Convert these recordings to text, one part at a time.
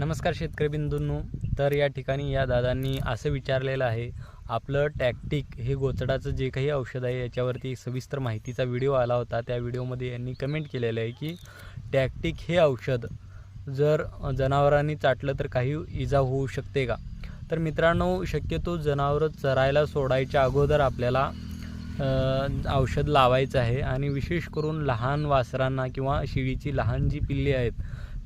नमस्कार शेतकरी बिंदूंनो तर या ठिकाणी या दादांनी असं विचारलेलं आहे आपलं टॅक्टिक हे गोचडाचं जे काही औषध आहे याच्यावरती सविस्तर माहितीचा व्हिडिओ आला होता. त्या व्हिडिओमध्ये यांनी कमेंट केलेलं आहे की टॅक्टिक हे औषध जर जनावरांनी चाटलं तर काही इजा होऊ शकते का? तर मित्रांनो शक्यतो जनावरं चरायला सोडायच्या अगोदर आपल्याला औषध लावायचं आहे. आणि विशेष करून लहान वासरांना किंवा शिळीची लहान जी पिल्ली आहेत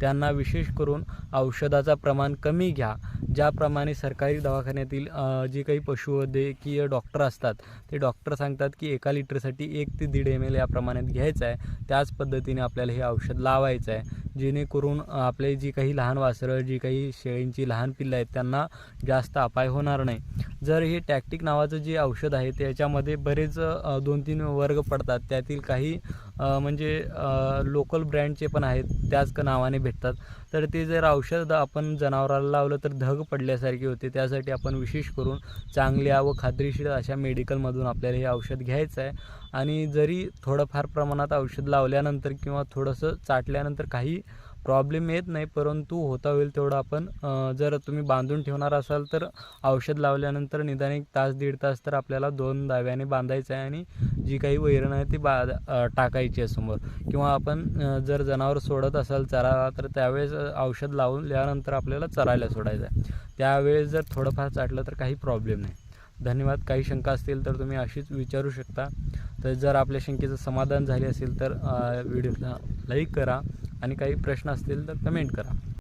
त्यांना विशेष करून औषधाचा प्रमाण कमी घ्या. ज्याप्रमाणे सरकारी दवाखान्यातील जे काही पशुवैद्यकीय डॉक्टर असतात ते डॉक्टर सांगतात की एका लिटरसाठी एक ते दीड एम एल या प्रमाणात घ्यायचं आहे. त्याच पद्धतीने आपल्याला हे औषध लावायचं आहे. जेणेकरून आपले जी काही लहान वासरं जी काही शेळींची लहान पिल्लं आहेत त्यांना जास्त अपाय होणार नाही. जर हे टॅक्टिक नावाचं जे औषध आहे त्याच्यामध्ये बरेच दोन तीन वर्ग पडतात. त्यातील काही म्हणजे लोकल ब्रँडचे पण आहेत त्याच नावाने भेटतात. तर ते जर औषध आपण जनावराला लावलं तर धग पडल्यासारखे होते. त्यासाठी आपण विशेष करून चांगल्या व खात्रीशीर अशा मेडिकलमधून आपल्याला हे औषध घ्यायचं आहे. आणि जरी थोडंफार प्रमाणात औषध लावल्यानंतर किंवा थोडंसं चाटल्यानंतर काही प्रॉब्लेम येत नाही परंतु होता होईल तेवढं आपण जर तुम्ही बांधून ठेवणार असाल तर औषध लावल्यानंतर निदान एक तास दीड तास तर आपल्याला दोन दाव्याने बांधायचं आहे आणि जी काही वैरण आहे ती बा टाकायची आहे समोर. किंवा आपण जर जनावर सोडत असाल चराला तर त्यावेळेस औषध औषध लावल्यानंतर आपल्याला चरायला सोडायचं आहे. त्यावेळेस जर थोडंफार चाटलं तर काही प्रॉब्लेम नाही. धन्यवाद. काही शंका असतील तर तुम्ही अशीच विचारू शकता. तर जर आपल्या शंकेचं समाधान झाले असेल तर व्हिडिओला लाईक करा. आणि काही प्रश्न असतील तर कमेंट करा.